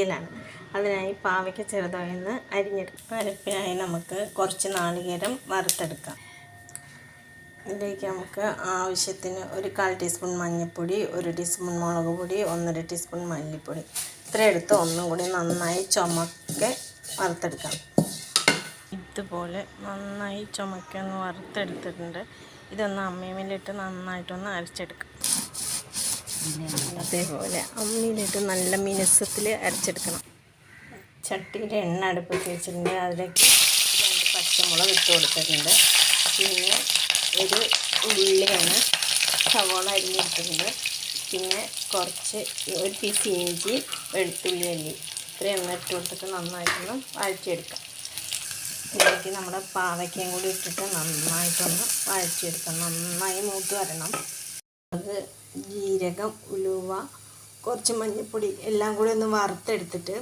ാണ് അതിനായി പാവയ്ക്ക ചെറുതായെന്ന് അരിഞ്ഞെടുക്കും. അരപ്പിനായി നമുക്ക് കുറച്ച് നാളികേരം വറുത്തെടുക്കാം. ഇതിലേക്ക് നമുക്ക് ആവശ്യത്തിന് ഒരു കാൽ ടീസ്പൂൺ മഞ്ഞൾപ്പൊടി ഒരു ടീസ്പൂൺ മുളക് പൊടി ഒന്നര ടീസ്പൂൺ മല്ലിപ്പൊടി. ഇത്ര എടുത്ത് ഒന്നും കൂടി നന്നായി ചുമക്കെ വറുത്തെടുക്കാം. ഇതുപോലെ നന്നായി ചുമക്കൊന്ന് വറുത്തെടുത്തിട്ടുണ്ട്. ഇതൊന്ന് അമ്മയമ്മയിലിട്ട് നന്നായിട്ടൊന്ന് അരച്ചെടുക്കാം. അതേപോലെ അമ്മിയിലിട്ട് നല്ല മിനുസത്തിൽ അരച്ചെടുക്കണം. ചട്ടിയിൽ എണ്ണ അടുപ്പത്ത് വെച്ചിട്ടുണ്ട്. അതിലേക്ക് രണ്ട് പച്ചമുളക് ഇട്ട് കൊടുത്തിട്ടുണ്ട്. പിന്നെ ഒരു ഉള്ളിയാണ് സവോള അരിഞ്ഞിട്ടുണ്ട് പിന്നെ കുറച്ച് ഒരു പീസ് ഇഞ്ചി വെളുത്തുള്ളി അല്ലി. ഇത്രയും എണ്ണ ഇട്ട് കൊടുത്തിട്ട് നന്നായിട്ടൊന്ന് വഴറ്റിയെടുക്കാം. ഇതിലേക്ക് നമ്മുടെ പാവയ്ക്കയും കൂടി ഇട്ടിട്ട് നന്നായിട്ടൊന്ന് വഴറ്റിയെടുക്കാം. നന്നായി മൂത്ത് വരണം. അത് ജീരകം ഉലുവ കുറച്ച് മഞ്ഞൾപ്പൊടി എല്ലാം കൂടി ഒന്ന് വറുത്തെടുത്തിട്ട്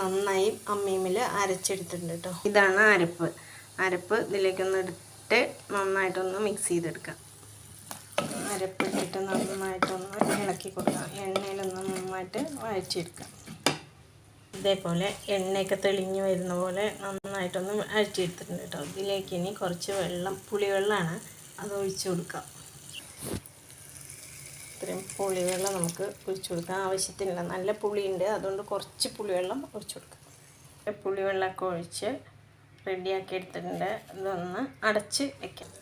നന്നായി അമ്മീമിൽ അരച്ചെടുത്തിട്ടുണ്ട് കേട്ടോ ഇതാണ് അരപ്പ്. അരപ്പ് ഇതിലേക്കൊന്ന് ഇട്ട് നന്നായിട്ടൊന്ന് മിക്സ് ചെയ്തെടുക്കാം. അരപ്പ് ഇട്ടിട്ട് നന്നായിട്ടൊന്ന് ഇളക്കി കൊടുക്കാം. എണ്ണയിലൊന്ന് നന്നായിട്ട് വഴച്ചെടുക്കാം ഇതേപോലെ എണ്ണയൊക്കെ തെളിഞ്ഞു വരുന്ന പോലെ നന്നായിട്ടൊന്ന് അഴിച്ചെടുത്തിട്ടുണ്ട് കേട്ടോ ഇതിലേക്ക് ഇനി കുറച്ച് വെള്ളം പുളിവെള്ളമാണ് അത് ഒഴിച്ചു കൊടുക്കാം. ഇത്രയും പുളിവെള്ളം നമുക്ക് ഒഴിച്ചു കൊടുക്കാം. ആവശ്യത്തിനില്ല നല്ല പുളിയുണ്ട്. അതുകൊണ്ട് കുറച്ച് പുളിവെള്ളം ഒഴിച്ചു കൊടുക്കാം. പുളിവെള്ളമൊക്കെ ഒഴിച്ച് റെഡിയാക്കി എടുത്തിട്ടുണ്ട്. ഇതൊന്ന് അടച്ച് വെക്കാം.